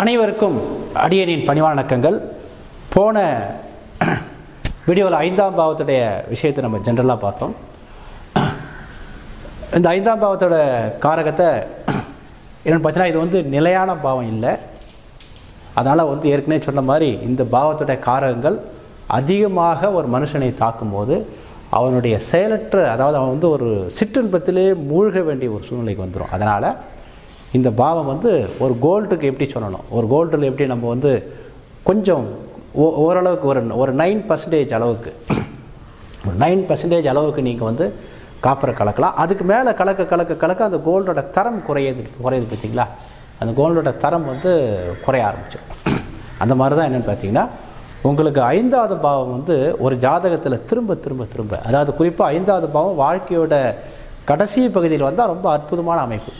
அனைவருக்கும் அடியனின் பணிவான போன வீடியோவில் ஐந்தாம் பாவத்துடைய விஷயத்தை நம்ம ஜென்ரலாக பார்த்தோம். இந்த ஐந்தாம் பாவத்தோட காரகத்தை என்னென்னு பார்த்தீங்கன்னா இது வந்து நிலையான பாவம் இல்லை. அதனால் வந்து ஏற்கனவே சொன்ன மாதிரி இந்த பாவத்துடைய காரகங்கள் அதிகமாக ஒரு மனுஷனை தாக்கும்போது அவனுடைய செயலற்ற அதாவது அவன் வந்து ஒரு சிற்றின்பத்திலே மூழ்க வேண்டிய ஒரு சூழ்நிலைக்கு வந்துடும் அதனால் இந்த பாவம் வந்து ஒரு கோல்டுக்கு எப்படி சொல்லணும்? ஒரு கோல்டில் எப்படி நம்ம வந்து கொஞ்சம் ஓ- ஓரளவுக்கு ஒரு ஒரு நைன் பர்சன்டேஜ் அளவுக்கு ஒரு நைன் பர்சன்டேஜ் அளவுக்கு நீங்கள் வந்து காப்பரை கலக்கலாம். அதுக்கு மேலே கலக்க கலக்க கலக்க அந்த கோல்டோட தரம் குறையுது குறையுது பார்த்தீங்களா? அந்த கோல்டோட தரம் வந்து குறைய ஆரம்பிச்சிடும் அந்த மாதிரி தான் என்னென்னு பார்த்தீங்கன்னா உங்களுக்கு ஐந்தாவது பாவம் வந்து ஒரு ஜாதகத்தில் திரும்ப திரும்ப திரும்ப அதாவது குறிப்பாக ஐந்தாவது பாவம் வாழ்க்கையோட கடைசி பகுதியில் வந்தால் ரொம்ப அற்புதமான அமைப்பு.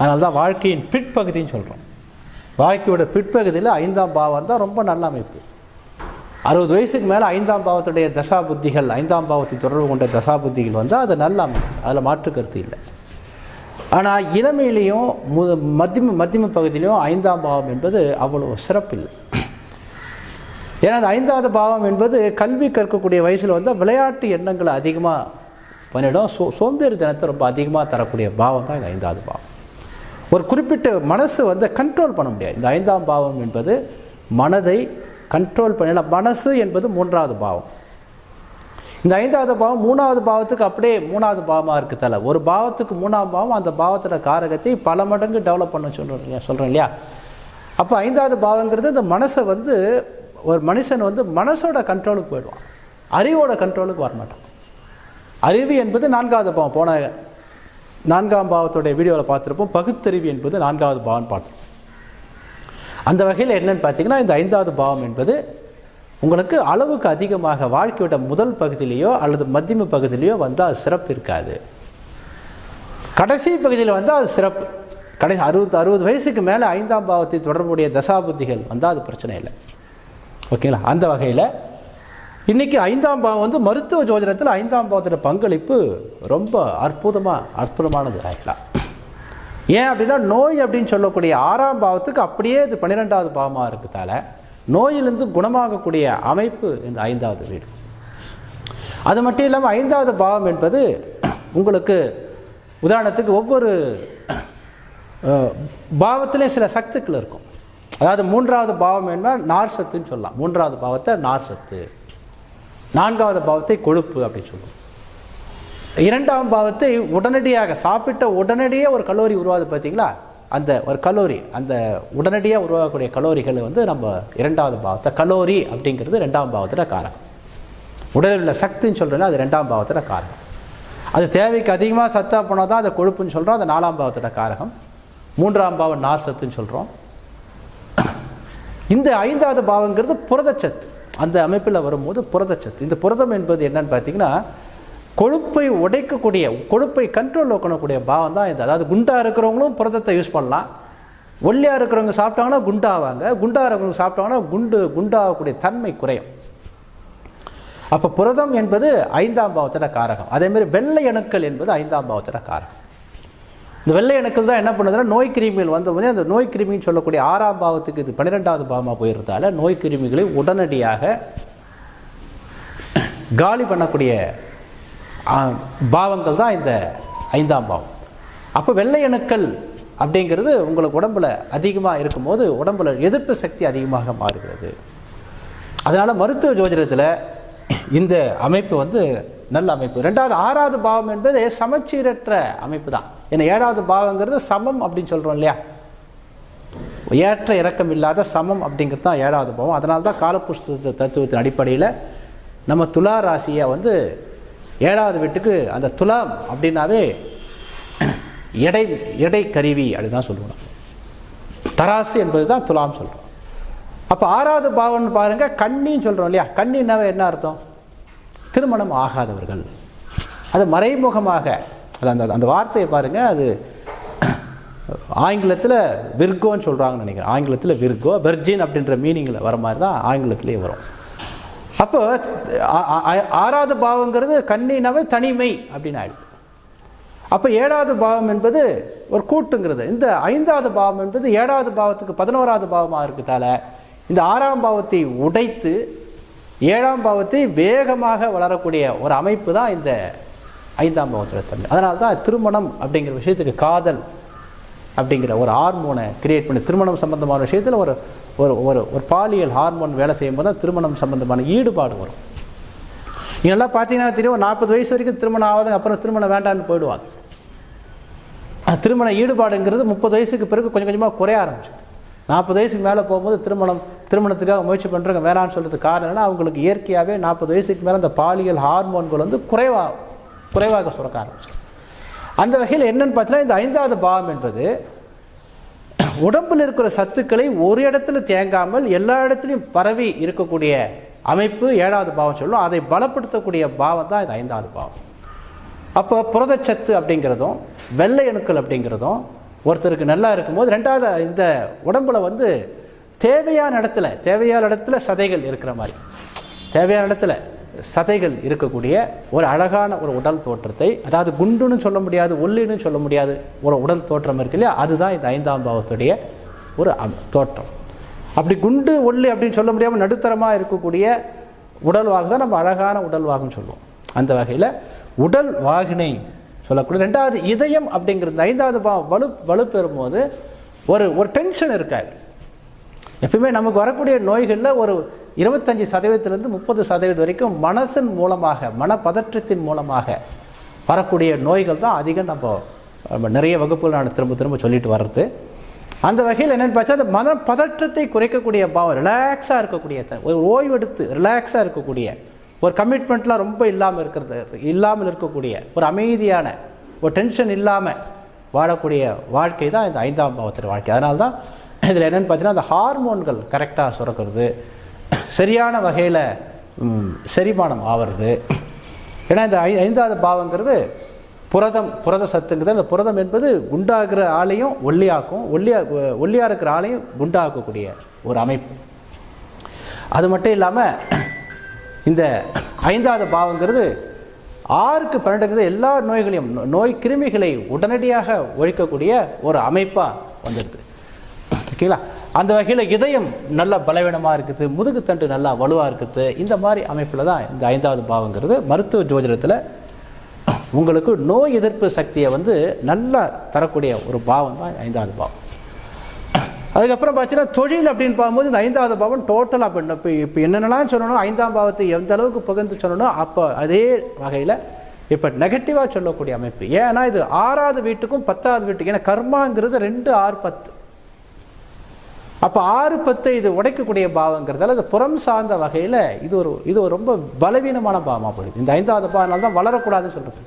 அதனால தான் வாழ்க்கையின் பிற்பகுதின்னு சொல்கிறோம் வாழ்க்கையோட பிற்பகுதியில் ஐந்தாம் பாவம் தான் ரொம்ப நல்ல அமைப்பு. அறுபது வயசுக்கு மேலே ஐந்தாம் பாவத்துடைய தசா புத்திகள் ஐந்தாம் பாவத்தை தொடர்பு கொண்ட தசா புத்திகள் வந்தால் அது நல்ல அமைப்பு. அதில் மாற்று கருத்து இல்லை. ஆனால் இளமையிலையும் மு மத்தியம மத்தியம பகுதியிலையும் ஐந்தாம் பாவம் என்பது அவ்வளோ சிறப்பில்லை. ஏன்னா அந்த ஐந்தாவது பாவம் என்பது கல்வி கற்கக்கூடிய வயசில் வந்து விளையாட்டு எண்ணங்களை அதிகமாக பண்ணிடும். சோ சோம்பேறி தினத்தை ரொம்ப அதிகமாக தரக்கூடிய பாவம் தான் இந்த ஐந்தாவது பாவம். ஒரு குறிப்பிட்ட மனசு வந்து கண்ட்ரோல் பண்ண முடியாது. இந்த ஐந்தாம் பாவம் என்பது மனதை கண்ட்ரோல் பண்ண மனசு என்பது மூன்றாவது பாவம். இந்த ஐந்தாவது பாவம் மூணாவது பாவத்துக்கு அப்படியே மூணாவது பாவமாக இருக்குது தலை. ஒரு பாவத்துக்கு மூணாவது பாவம் அந்த பாவத்தோட காரகத்தை பல மடங்கு டெவலப் பண்ண சொல்கிறேன் சொல்கிறேன் இல்லையா? அப்போ ஐந்தாவது பாவங்கிறது இந்த மனசை வந்து ஒரு மனுஷன் வந்து மனசோட கண்ட்ரோலுக்கு போயிடுவான். அறிவோட கண்ட்ரோலுக்கு வரமாட்டான். அறிவு என்பது நான்காவது பாவம். போன நான்காம் பாவத்துடைய வீடியோவில் பார்த்துருப்போம். பகுத்தறிவு என்பது நான்காவது பாவம் பார்த்துருப்போம். அந்த வகையில் என்னன்னு பார்த்தீங்கன்னா இந்த ஐந்தாவது பாவம் என்பது உங்களுக்கு அளவுக்கு அதிகமாக வாழ்க்கையோட முதல் பகுதியிலையோ அல்லது மத்தியம பகுதியிலையோ வந்தால் சிறப்பு இருக்காது. கடைசி பகுதியில் வந்தால் அது சிறப்பு. கடைசி அறுபது அறுபது வயசுக்கு மேலே ஐந்தாம் பாவத்தை தொடர்புடைய தசாபுத்திகள் வந்தால் அது பிரச்சனை இல்லை. ஓகேங்களா? அந்த வகையில் இன்றைக்கி ஐந்தாம் பாவம் வந்து மருத்துவ ஜோதிடத்தில் ஐந்தாம் பாவத்தோட பங்களிப்பு ரொம்ப அற்புதமாக அற்புதமானது. ஆகலாம் ஏன் அப்படின்னா நோய் அப்படின்னு சொல்லக்கூடிய ஆறாம் பாவத்துக்கு அப்படியே இது பன்னிரெண்டாவது பாவமாக இருக்கிறதால நோயிலிருந்து குணமாகக்கூடிய அமைப்பு இந்த ஐந்தாவது வீடு. அது மட்டும் இல்லாமல் ஐந்தாவது பாவம் என்பது உங்களுக்கு உதாரணத்துக்கு ஒவ்வொரு பாவத்திலையும் சில சத்துக்கள் இருக்கும். அதாவது மூன்றாவது பாவம் என்ன? நார் சத்துன்னு சொல்லலாம். மூன்றாவது பாவத்தை நார் சத்து. நான்காவது பாவத்தை கொழுப்பு அப்படின்னு சொல்லுவோம் இரண்டாம் பாவத்தை உடனடியாக சாப்பிட்ட உடனடியே ஒரு கலோரி உருவாது பார்த்தீங்களா? அந்த ஒரு கலோரி அந்த உடனடியாக உருவாகக்கூடிய கலோரிகளை வந்து நம்ம இரண்டாவது பாவத்தை கலோரி அப்படிங்கிறது ரெண்டாம் பாவத்தில் காரகம் உடலில் உள்ள சக்தின்னு சொல்கிறேன்னா அது ரெண்டாம் பாவத்தில் காரகம் அது தேவைக்கு அதிகமாக சத்தாக போனால் தான் அதை கொழுப்புன்னு சொல்கிறோம் அது நாலாம் பாவத்தோட காரகம். மூன்றாம் பாவம் நார் சத்துன்னு சொல்கிறோம் இந்த ஐந்தாவது பாவங்கிறது புரதச்சத்து அந்த அமைப்பில் வரும்போது புரதச்சத்து இந்த புரதம் என்பது என்னன்னு பார்த்தீங்கன்னா கொழுப்பை உடைக்கக்கூடிய கொழுப்பை கண்ட்ரோல் வைக்கக்கூடிய பாவம் தான் இது. அதாவது குண்டாக இருக்கிறவங்களும் புரதத்தை யூஸ் பண்ணலாம். ஒல்லியாக இருக்கிறவங்க சாப்பிட்டாங்கன்னா குண்டாவாங்க. குண்டாக இருக்கிறவங்க சாப்பிட்டாங்கன்னா குண்டு குண்டாகக்கூடிய தன்மை குறையும். அப்போ புரதம் என்பது ஐந்தாம் பாவத்தின காரகம். அதேமாதிரி வெள்ளை அணுக்கள் என்பது ஐந்தாம் பாவத்தின காரகம். இந்த வெள்ளை அணுக்கள் தான் என்ன பண்ணுதுன்னா நோய் கிருமிகள் வந்தபோது அந்த நோய் கிருமின்னு சொல்லக்கூடிய ஆறாம் பாவத்துக்கு இது பன்னிரெண்டாவது பாவமாக போயிருந்தால நோய் கிருமிகளை உடனடியாக காலி பண்ணக்கூடிய பாவங்கள் தான் இந்த ஐந்தாம் பாவம். அப்போ வெள்ளை அணுக்கள் அப்படிங்கிறது உங்களுக்கு உடம்புல அதிகமாக இருக்கும்போது உடம்புல எதிர்ப்பு சக்தி அதிகமாக மாறுகிறது. அதனால் மருத்துவ ஜோதிடத்தில் இந்த அமைப்பு வந்து நல்ல அமைப்பு. ரெண்டாவது ஆறாவது பாவம் என்பது சமச்சீரற்ற அமைப்பு தான். ஏன்னா ஏழாவது பாவங்கிறது சமம் அப்படின்னு சொல்கிறோம் இல்லையா? ஏற்ற இறக்கம் இல்லாத சமம் அப்படிங்கிறது தான் ஏழாவது பாவம். அதனால தான் காலப்புஸ்த தத்துவத்தின் அடிப்படையில் நம்ம துலா ராசியை வந்து ஏழாவது வீட்டுக்கு அந்த துலாம் அப்படின்னாவே எடை எடை கருவி அப்படின்னு தான் சொல்லுவோம். தராசு என்பது தான் துலாம் சொல்கிறோம் அப்போ ஆறாவது பாவம்னு பாருங்க கண்ணின்னு சொல்கிறோம் இல்லையா? கண்ணின்னாவே என்ன அர்த்தம்? திருமணம் ஆகாதவர்கள். அது மறைமுகமாக அது அந்த அந்த வார்த்தையை பாருங்கள் அது ஆங்கிலத்தில் விர்கோன்னு சொல்கிறாங்கன்னு நினைக்கிறேன். ஆங்கிலத்தில் விர்கோ வெர்ஜின் அப்படின்ற மீனிங்கில் வர மாதிரி தான் ஆங்கிலத்திலேயே வரும். அப்போ ஆறாவது பாவங்கிறது கண்ணினாவே தனிமை அப்படின்னு ஆயிடுது. அப்போ ஏழாவது பாவம் என்பது ஒரு கூட்டுங்கிறது. இந்த ஐந்தாவது பாவம் என்பது ஏழாவது பாவத்துக்கு பதினோராவது பாவமாக இருக்கிறதால இந்த ஆறாம் பாவத்தை உடைத்து ஏழாம் பாவத்தை வேகமாக வளரக்கூடிய ஒரு அமைப்பு தான் இந்த ஐந்தாம் பாவத்தில் தன்மை. அதனால தான் திருமணம் அப்படிங்கிற விஷயத்துக்கு காதல் அப்படிங்கிற ஒரு ஹார்மோனை கிரியேட் பண்ணி திருமணம் சம்பந்தமான விஷயத்தில் ஒரு ஒரு ஒரு ஒரு பாலியல் ஹார்மோன் வேலை செய்யும்போது தான் திருமணம் சம்பந்தமான ஈடுபாடு வரும். நீங்கள்லாம் பார்த்தீங்கன்னா தெரியும் ஒரு நாற்பது வயசு வரைக்கும் திருமணம் ஆகாது அப்புறம் திருமணம் வேண்டான்னு போயிடுவாங்க. திருமண ஈடுபாடுங்கிறது முப்பது வயசுக்கு பிறகு கொஞ்சம் கொஞ்சமாக குறைய ஆரம்பிச்சு நாற்பது வயசுக்கு மேலே போகும்போது திருமணம் திருமணத்துக்காக முயற்சி பண்ணுறவங்க வேணான்னு சொல்கிறதுக்கு காரணம் என்னென்னா அவங்களுக்கு இயற்கையாகவே நாற்பது வயசுக்கு மேலே அந்த பாலியல் ஹார்மோன்கள் வந்து குறைவாக குறைவாக சுரக்க ஆரம்பிச்சு அந்த வகையில் என்னென்னு பார்த்தீங்கன்னா இந்த ஐந்தாவது பாவம் என்பது உடம்பில் இருக்கிற சத்துக்களை ஒரு இடத்துல தேங்காமல் எல்லா இடத்துலையும் பரவி இருக்கக்கூடிய அமைப்பு ஏழாவது பாவம் சொல்லும் அதை பலப்படுத்தக்கூடிய பாவம் தான் இது ஐந்தாவது பாவம். அப்போ புரதச்சத்து அப்படிங்கிறதும் வெள்ளை அணுக்கள் அப்படிங்கிறதும் ஒருத்தருக்கு நல்லா இருக்கும்போது ரெண்டாவது இந்த உடம்புல வந்து தேவையான இடத்துல தேவையான இடத்துல சதைகள் இருக்கிற மாதிரி. தேவையான இடத்துல சதைகள் இருக்கக்கூடிய ஒரு அழகான ஒரு உடல் தோற்றத்தை அதாவது குண்டுன்னு சொல்ல முடியாது ஒல்லின்னு சொல்ல முடியாது ஒரு உடல் தோற்றம் இருக்கு இல்லையா? அதுதான் இந்த ஐந்தாம் பாவத்துடைய ஒரு அம்- தோற்றம். அப்படி குண்டு ஒல்லி அப்படின்னு சொல்ல முடியாமல் நடுத்தரமாக இருக்கக்கூடிய உடல் வாகு தான் நம்ம அழகான உடல் வாகுன்னு சொல்லுவோம். அந்த வகையில் உடல் வாகினை சொல்லக்கூடிய ரெண்டாவது இதயம் அப்படிங்கிறது ஐந்தாவது பாவம் வலு வலுப்பெறும் போது ஒரு ஒரு டென்ஷன் இருக்காது. எப்பவுமே நமக்கு வரக்கூடிய நோய்களில் ஒரு இருபத்தஞ்சி சதவீதத்திலிருந்து முப்பது சதவீதம் வரைக்கும் மனசின் மூலமாக மனப்பதற்றத்தின் மூலமாக வரக்கூடிய நோய்கள் தான் அதிகம் நம்ம நம்ம நிறைய வகுப்புகள் நான் திரும்ப திரும்ப சொல்லிட்டு வர்றது. அந்த வகையில் என்னென்னு பார்த்தா அந்த மன பதற்றத்தை குறைக்கக்கூடிய பாவம் ரிலாக்ஸாக இருக்கக்கூடிய த- ஒரு ஓய்வெடுத்து ரிலாக்ஸாக இருக்கக்கூடிய ஒரு கமிட்மெண்ட்லாம் ரொம்ப இல்லாமல் இருக்கிறது. இல்லாமல் இருக்கக்கூடிய ஒரு அமைதியான ஒரு டென்ஷன் இல்லாமல் வாழக்கூடிய வாழ்க்கை தான் இந்த ஐந்தாம் பாவத்தின் வாழ்க்கை. அதனால தான் இதில் என்னென்னு பார்த்தீங்கன்னா அந்த ஹார்மோன்கள் கரெக்டாக சுரக்கிறது. சரியான வகையில் செரிமானம் ஆவறது. ஏன்னா இந்த ஐ ஐந்தாவது பாவங்கிறது புரதம் புரத சத்துங்கிறது. அந்த புரதம் என்பது குண்டாகிற ஆளையும் ஒல்லியாக்கும் ஒல்லியா ஒல்லியாக இருக்கிற ஆளையும் குண்டாக்கக்கூடிய ஒரு அமைப்பு. அது மட்டும் இல்லாமல் இந்த ஐந்தாவது பாவங்கிறது ஆறுக்கு பன்னெண்டுங்கிறது எல்லா நோய்களையும் நோ- நோய் கிருமிகளை உடனடியாக ஒழிக்கக்கூடிய ஒரு அமைப்பாக வந்துடுது ஓகேங்களா? அந்த வகையில் இதயம் நல்ல பலவீனமாக இருக்குது முதுகுத்தண்டு நல்லா வலுவாக இருக்குது. இந்த மாதிரி அமைப்பில் தான் இந்த ஐந்தாவது பாவங்கிறது மருத்துவ ஜோதிடத்தில் உங்களுக்கு நோய் எதிர்ப்பு சக்தியை வந்து நல்லா தரக்கூடிய ஒரு பாவம் தான் ஐந்தாவது பாவம். அதுக்கப்புறம் பார்த்தீங்கன்னா தொழில் அப்படின்னு பார்க்கும்போது இந்த ஐந்தாவது பாவம் டோட்டலாக பண்ண இப்போ இப்போ என்னென்னலாம் சொல்லணும் ஐந்தாம் பாவத்தை எந்த அளவுக்கு பகிர்ந்து சொல்லணும் அப்போ அதே வகையில் இப்போ நெகட்டிவாக சொல்லக்கூடிய அமைப்பு. ஏன்னா இது ஆறாவது வீட்டுக்கும் பத்தாவது வீட்டுக்கு ஏன்னா கர்மாங்கிறது ரெண்டு ஆறு பத்து. அப்போ ஆறு பத்தை இது உடைக்கக்கூடிய பாவங்கிறதால அது புறம் சார்ந்த வகையில் இது ஒரு இது ஒரு ரொம்ப பலவீனமான பாவமாக போயிடுது. இந்த ஐந்தாவது பாவனால தான் வளரக்கூடாதுன்னு சொல்கிறது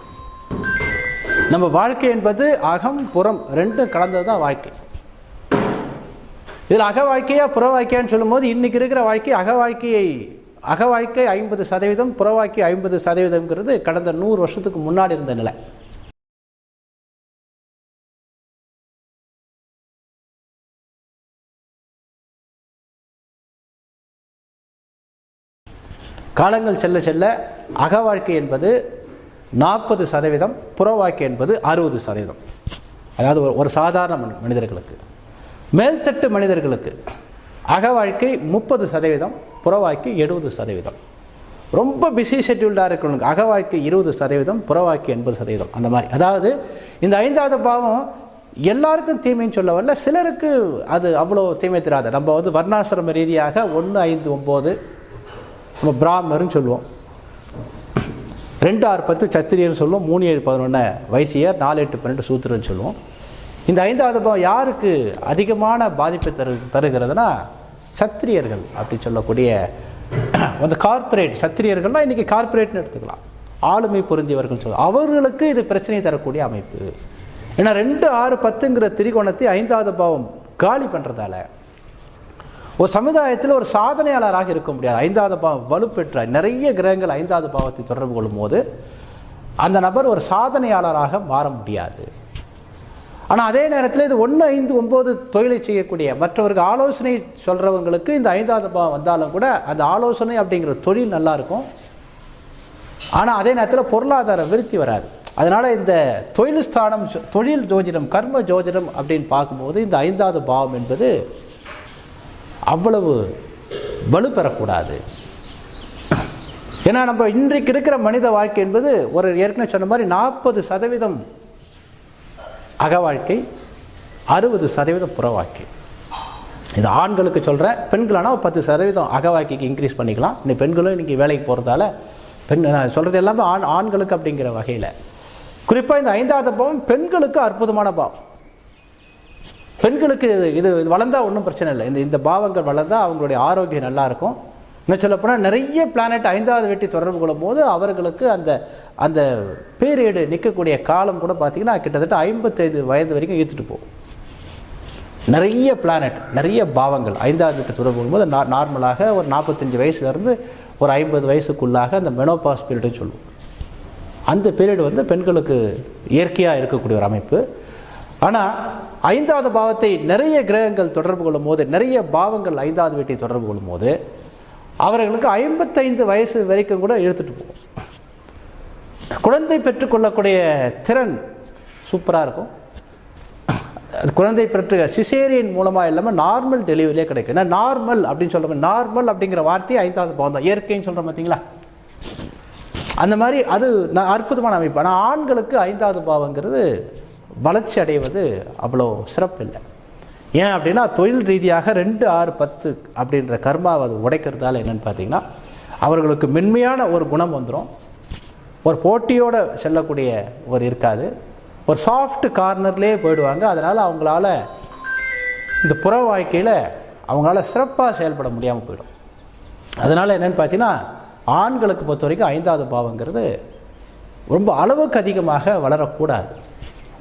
நம்ம வாழ்க்கை என்பது அகம் புறம் ரெண்டும் கலந்தது தான் வாழ்க்கை. இதில் அக வாழ்க்கையா புற வாழ்க்கையான்னு சொல்லும்போது இன்றைக்கி இருக்கிற வாழ்க்கை அக வாழ்க்கையை அக வாழ்க்கை ஐம்பது சதவீதம் புற வாழ்க்கை ஐம்பது சதவீதம்ங்கிறது கடந்த நூறு வருஷத்துக்கு முன்னாடி இருந்த நிலை. காலங்கள் செல்ல செல்ல அக வாழ்க்கை என்பது நாற்பது சதவீதம் புற வாழ்க்கை என்பது அறுபது சதவீதம். அதாவது ஒரு ஒரு சாதாரண மனிதர்களுக்கு. மேல்தட்டு மனிதர்களுக்கு அக வாழ்க்கை முப்பது சதவீதம் புற வாழ்க்கை எழுபது சதவீதம். ரொம்ப பிஸி ஷெட்யூல்டாக இருக்கிறவங்களுக்கு அக வாழ்க்கை இருபது சதவீதம் புற வாழ்க்கை எண்பது சதவீதம் அந்த மாதிரி. அதாவது இந்த ஐந்தாவது பாவம் எல்லாருக்கும் தீமைன்னு சொல்ல வரல சிலருக்கு அது அவ்வளோ தீமை தராது. நம்ம வந்து வர்ணாசிரம ரீதியாக ஒன்று ஐந்து ஒம்பது நம்ம பிராமர்னு சொல்லுவோம். ரெண்டு ஆறு பத்து சத்திரியர்னு சொல்லுவோம். மூணு ஏழு பதினொன்று வைசியர் நாலு எட்டு பன்னெண்டு சூத்திரன்னு சொல்லுவோம். இந்த ஐந்தாவது பாவம் யாருக்கு அதிகமான பாதிப்பை தரு தருகிறதுனா சத்திரியர்கள் அப்படி சொல்லக்கூடிய அந்த கார்ப்பரேட் சத்திரியர்கள்னால் இன்றைக்கி கார்ப்பரேட்னு எடுத்துக்கலாம். ஆளுமை பொருந்தியவர்கள் சொல்ல அவர்களுக்கு இது பிரச்சனை தரக்கூடிய அமைப்பு. ஏன்னா ரெண்டு ஆறு பத்துங்கிற திரிகோணத்தை ஐந்தாவது பாவம் காலி பண்ணுறதால ஒரு சமுதாயத்தில் ஒரு சாதனையாளராக இருக்க முடியாது. ஐந்தாவது பாவம் வலுப்பெற்ற நிறைய கிரகங்கள் ஐந்தாவது பாவத்தை தொடர்பு கொள்ளும்போது அந்த நபர் ஒரு சாதனையாளராக மாற முடியாது. ஆனால் அதே நேரத்தில் இது ஒன்று ஐந்து ஒம்பது தொழிலை செய்யக்கூடிய மற்றவருக்கு ஆலோசனை சொல்கிறவங்களுக்கு இந்த ஐந்தாவது பாவம் வந்தாலும் கூட அந்த ஆலோசனை அப்படிங்கிற தொழில் நல்லாயிருக்கும் ஆனால் அதே நேரத்தில் பொருளாதார விருத்தி வராது. அதனால் இந்த தொழில் ஸ்தானம் சொ- தொழில் ஜோதிடம் கர்ம ஜோதிடம் அப்படின்னு பார்க்கும்போது இந்த ஐந்தாவது பாவம் என்பது அவ்வளவு வலு பெறக்கூடாது ஏன்னா நம்ம இன்றைக்கு இருக்கிற மனித வாழ்க்கை என்பது ஒரு ஏற்கனவே சொன்ன மாதிரி நாற்பது சதவீதம் அக வாழ்க்கை அறுபது சதவீதம் புற வாழ்க்கை. இது ஆண்களுக்கு சொல்கிறேன் பெண்களானால் ஒரு பத்து சதவீதம் அக வாழ்க்கைக்கு இன்க்ரீஸ் பண்ணிக்கலாம். இன்னைக்கு பெண்களும் இன்றைக்கி வேலைக்கு போகிறதால பெண் நான் சொல்கிறது எல்லாமே ஆண் ஆண்களுக்கு அப்படிங்கிற வகையில். குறிப்பாக இந்த ஐந்தாவது பாவம் பெண்களுக்கு அற்புதமான பாவம். பெண்களுக்கு இது இது வளர்ந்தால் ஒன்றும் பிரச்சனை இல்லை. இந்த இந்த பாவங்கள் வளர்ந்தால் அவங்களுடைய ஆரோக்கியம் நல்லாயிருக்கும் இன்னும் சொல்லப்போனால் நிறைய பிளானட் ஐந்தாவது வெட்டி தொடர்பு கொள்ளும் போது அவர்களுக்கு அந்த அந்த பீரியடு நிற்கக்கூடிய காலம் கூட பார்த்திங்கன்னா கிட்டத்தட்ட ஐம்பத்தைந்து வயது வரைக்கும் இழுத்துட்டு போகும். நிறைய பிளானட் நிறைய பாவங்கள் ஐந்தாவது வீட்டு தொடர்பு கொள்ளும்போது நா நார்மலாக ஒரு நாற்பத்தஞ்சு வயசுலேருந்து ஒரு ஐம்பது வயசுக்குள்ளாக அந்த மெனோபாஸ் பீரியடுன்னு சொல்லுவோம். அந்த பீரியட் வந்து பெண்களுக்கு இயற்கையாக இருக்கக்கூடிய ஒரு அமைப்பு. ஆனால் ஐந்தாவது பாவத்தை நிறைய கிரகங்கள் தொடர்பு கொள்ளும் போது நிறைய பாவங்கள் ஐந்தாவது வீட்டை தொடர்பு கொள்ளும் போது அவர்களுக்கு ஐம்பத்தைந்து வயசு வரைக்கும் கூட இழுத்துட்டு போகும். குழந்தை பெற்றுக்கொள்ளக்கூடிய திறன் சூப்பராக இருக்கும். குழந்தை பெற்று சிசேரியன் மூலமாக இல்லாமல் நார்மல் டெலிவரியே கிடைக்கும். ஏன்னா நார்மல் அப்படின்னு சொல்கிறாங்க நார்மல் அப்படிங்கிற வார்த்தையை ஐந்தாவது பாவம் தான். இயற்கைன்னு சொல்கிறோம் பார்த்தீங்களா அந்த மாதிரி அது நான் அற்புதமான அமைப்பு. ஆனால் ஆண்களுக்கு ஐந்தாவது பாவங்கிறது வளர்ச்சி அடைவது அவ்வளோ சிறப்பு இல்லை ஏன் அப்படின்னா தொழில் ரீதியாக ரெண்டு ஆறு பத்து அப்படின்ற கர்மாவை அது உடைக்கிறதால என்னென்னு பார்த்தீங்கன்னா அவர்களுக்கு மென்மையான ஒரு குணம் வந்துடும் ஒரு போட்டியோடு செல்லக்கூடிய ஒரு இருக்காது. ஒரு சாஃப்ட் கார்னர்லேயே போயிடுவாங்க. அதனால் அவங்களால இந்த புற வாழ்க்கையில் அவங்களால சிறப்பாக செயல்பட முடியாமல் போயிடும். அதனால் என்னென்னு பார்த்தீங்கன்னா ஆண்களுக்கு பொறுத்த வரைக்கும் ஐந்தாவது பாவங்கிறது ரொம்ப அளவுக்கு அதிகமாக வளரக்கூடாது.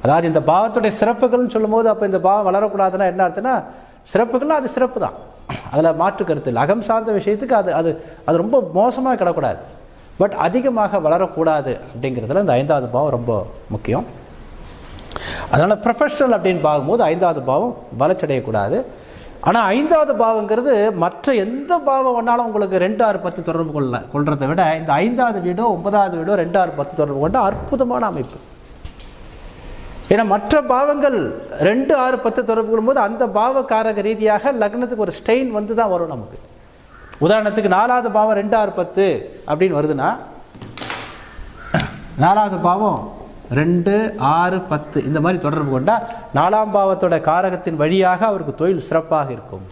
அதாவது இந்த பாவத்துடைய சிறப்புகள்னு சொல்லும்போது அப்போ இந்த பாவம் வளரக்கூடாதுன்னா என்ன அர்த்தம்னா சிறப்புகள்னா அது சிறப்பு தான் அதில் மாற்று கருத்து இல்லை. அகம் சார்ந்த விஷயத்துக்கு அது அது அது ரொம்ப மோசமாக கிடக்கூடாது. பட் அதிகமாக வளரக்கூடாது அப்படிங்கிறதுல இந்த ஐந்தாவது பாவம் ரொம்ப முக்கியம். அதனால் ப்ரொஃபஷனல் அப்படின்னு பார்க்கும்போது ஐந்தாவது பாவம் வளர்ச்சடையக்கூடாது ஆனால் ஐந்தாவது பாவங்கிறது மற்ற எந்த பாவம் வேணாலும் உங்களுக்கு ரெண்டு ஆறு பத்து தொடர்பு கொள்ள கொள்றதை விட இந்த ஐந்தாவது வீடோ ஒன்பதாவது வீடோ ரெண்டு ஆறு பத்து தொடர்பு கொண்ட அற்புதமான அமைப்பு. ஏன்னா மற்ற பாவங்கள் ரெண்டு ஆறு பத்து தொடர்பு கொள்ளும்போது அந்த பாவக்காரக ரீதியாக லக்னத்துக்கு ஒரு ஸ்டெயின் வந்து தான் வரும் நமக்கு. உதாரணத்துக்கு நாலாவது பாவம் ரெண்டு ஆறு பத்து அப்படின்னு வருதுன்னா நாலாவது பாவம் ரெண்டு ஆறு பத்து இந்த மாதிரி தொடர்பு கொண்டால் நாலாம் பாவத்தோட காரகத்தின் வழியாக அவருக்கு தொழில் சிறப்பாக இருக்கும்.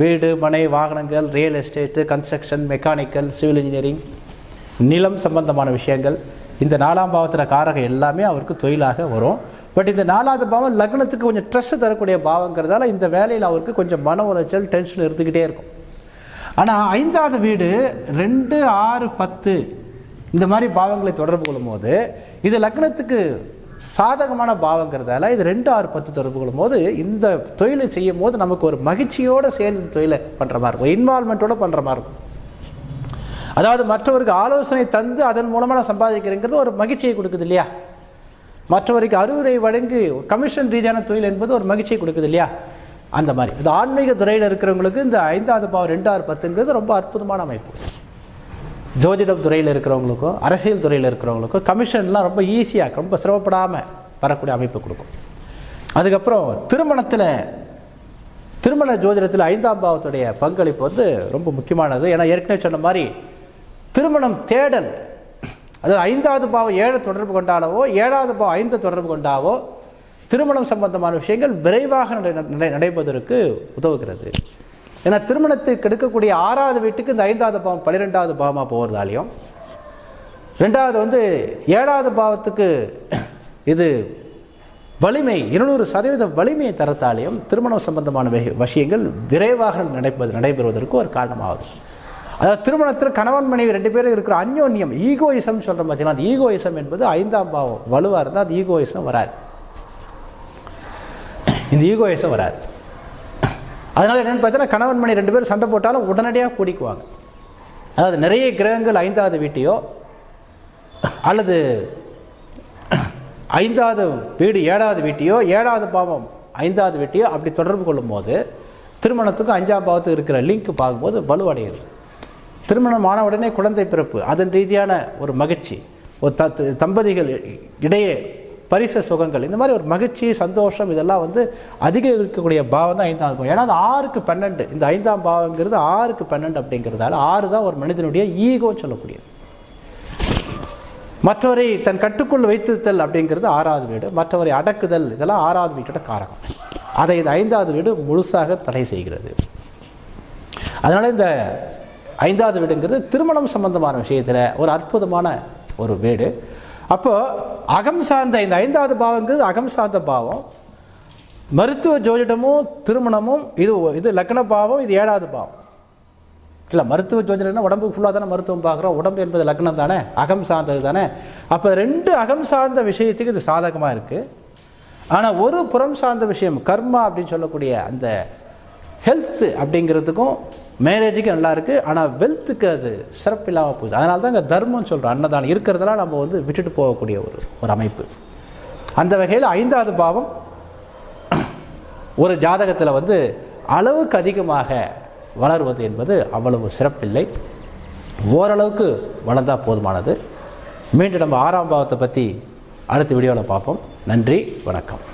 வீடு மனை வாகனங்கள் real estate construction mechanical civil engineering நிலம் சம்பந்தமான விஷயங்கள் இந்த நாலாம் பாவத்தில் காரகம் எல்லாமே அவருக்கு தொழிலாக வரும். பட் இந்த நாலாவது பாவம் லக்னத்துக்கு கொஞ்சம் ஸ்ட்ரெஸ் தரக்கூடிய பாவங்கிறதால இந்த வேலையில் அவருக்கு கொஞ்சம் மன உளைச்சல் டென்ஷன் இருந்துக்கிட்டே இருக்கும். ஆனால் ஐந்தாவது வீடு ரெண்டு ஆறு பத்து இந்த மாதிரி பாவங்களை தொடர்பு கொள்ளும்போது இது லக்னத்துக்கு சாதகமான பாவங்கிறதால இது ரெண்டு ஆறு பத்து தொடர்பு கொள்ளும்போது இந்த தொழிலை செய்யும் போது நமக்கு ஒரு மகிழ்ச்சியோடு சேர்ந்து இந்த தொழிலை பண்ணுற மாதிரி இருக்கும். இன்வால்மெண்ட்டோடு பண்ணுற மாதிரி இருக்கும். அதாவது மற்றவருக்கு ஆலோசனை தந்து அதன் மூலமாக நான் சம்பாதிக்கிறேங்கிறது ஒரு மகிழ்ச்சியை கொடுக்குது இல்லையா? மற்றவருக்கு அறிவுரை வழங்கி கமிஷன் ரீதியான தொழில் என்பது ஒரு மகிழ்ச்சியை கொடுக்குது இல்லையா? அந்த மாதிரி. இந்த ஆன்மீக துறையில் இருக்கிறவங்களுக்கு இந்த ஐந்தாவது பாவம் ரெண்டாறு பத்துங்கிறது ரொம்ப அற்புதமான அமைப்பு. ஜோதிடம் துறையில் இருக்கிறவங்களுக்கும் அரசியல் துறையில் இருக்கிறவங்களுக்கும் கமிஷன்லாம் ரொம்ப ஈஸியாக ரொம்ப சிரமப்படாமல் வரக்கூடிய அமைப்பு கொடுக்கும். அதுக்கப்புறம் திருமணத்தில் திருமண ஜோதிடத்தில் ஐந்தாம் பாவத்துடைய பங்களிப்பு வந்து ரொம்ப முக்கியமானது. ஏன்னா ஏற்கனவே சொன்ன மாதிரி திருமணம் தேடல் அதாவது ஐந்தாவது பாவம் ஏழு தொடர்பு கொண்டாலவோ ஏழாவது பாவம் ஐந்து தொடர்பு கொண்டாவோ திருமணம் சம்பந்தமான விஷயங்கள் விரைவாக நடை நடை- நடைபெறுவதற்கு உதவுகிறது. ஏன்னா திருமணத்தை கெடுக்கக்கூடிய ஆறாவது வீட்டுக்கு இந்த ஐந்தாவது பாவம் பன்னிரெண்டாவது பாவமாக போகிறதாலையும் ரெண்டாவது வந்து ஏழாவது பாவத்துக்கு இது வலிமை இருநூறு சதவீதம் வலிமையை தரத்தாலையும் திருமணம் சம்பந்தமான விஷயங்கள் விரைவாக நடைபெறு நடைபெறுவதற்கு ஒரு காரணமாகுது அதாவது திருமணத்தில் கணவன் மனைவி ரெண்டு பேரும் இருக்கிற அந்யோன்யம் ஈகோயிசம் சொல்கிறோம் பார்த்தீங்கன்னா அந்த ஈகோயிசம் என்பது ஐந்தாம் பாவம் வலுவாக இருந்தால் அது ஈகோயிசம் வராது. இந்த ஈகோயிசம் வராது. அதனால் என்னென்னு பார்த்தீங்கன்னா கணவன் மணி ரெண்டு பேரும் சண்டை போட்டாலும் உடனடியாக கூடிக்குவாங்க. அதாவது நிறைய கிரகங்கள் ஐந்தாவது வீட்டையோ அல்லது ஐந்தாவது வீடு ஏழாவது வீட்டையோ ஏழாவது பாவம் ஐந்தாவது வீட்டையோ அப்படி தொடர்பு கொள்ளும்போது திருமணத்துக்கும் அஞ்சாம் பாவத்துக்கு இருக்கிற லிங்க் பார்க்கும்போது வலுவடைகிறது. திருமணம் ஆன உடனே குழந்தை பிறப்பு. அதன் ரீதியான ஒரு மகிழ்ச்சி. ஒரு த தம்பதிகள் இடையே பரிச சுகங்கள். இந்த மாதிரி ஒரு மகிழ்ச்சி சந்தோஷம் இதெல்லாம் வந்து அதிகம் இருக்கக்கூடிய பாவம் தான் ஐந்தாம் பாவம். ஏன்னா அது ஆறுக்கு பன்னெண்டு. இந்த ஐந்தாம் பாவங்கிறது ஆறுக்கு பன்னெண்டு அப்படிங்கிறதால ஆறு தான் ஒரு மனிதனுடைய ஈகோன்னு சொல்லக்கூடியது. மற்றவரை தன் கட்டுக்குள் வைத்திருத்தல் அப்படிங்கிறது ஆறாவது வீடு. மற்றவரை அடக்குதல் இதெல்லாம் ஆறாவது வீட்டோட காரகம். அதை இந்த ஐந்தாவது வீடு முழுசாக தடை செய்கிறது. அதனால் இந்த ஐந்தாவது வீடுங்கிறது திருமணம் சம்பந்தமான விஷயத்தில் ஒரு அற்புதமான ஒரு வீடு. அப்போது அகம் சார்ந்த இந்த ஐந்தாவது பாவங்கிறது அகம் சார்ந்த பாவம். மருத்துவ ஜோதிடமும் திருமணமும் இது இது லக்ன பாவம் இது ஏழாவது பாவம். இல்லை மருத்துவ ஜோதிடம்னா உடம்புக்கு ஃபுல்லாக தானே மருத்துவம் பார்க்குறோம். உடம்பு என்பது லக்னம் தானே அகம் சார்ந்தது தானே. அப்போ ரெண்டு அகம் சார்ந்த விஷயத்துக்கு இது சாதகமாக இருக்குது ஆனால் ஒரு புறம் சார்ந்த விஷயம் கர்மா அப்படின்னு சொல்லக்கூடிய அந்த ஹெல்த்து அப்படிங்கிறதுக்கும் மேரேஜுக்கு நல்லா இருக்குது ஆனால் வெல்த்துக்கு அது சிறப்பில்லாமல் போகுது. அதனால தான் இங்கே தர்மம்னு சொல்கிறோம் அன்னதானம் இருக்கிறதெல்லாம் நம்ம வந்து விட்டுட்டு போகக்கூடிய ஒரு ஒரு அமைப்பு. அந்த வகையில் ஐந்தாவது பாவம் ஒரு ஜாதகத்தில் வந்து அளவுக்கு அதிகமாக வளருவது என்பது அவ்வளவு சிறப்பில்லை. ஓரளவுக்கு வளர்ந்தால் போதுமானது. மீண்டும் நம்ம ஆறாம் பாவத்தை பற்றி அடுத்த வீடியோவில் பார்ப்போம். நன்றி வணக்கம்.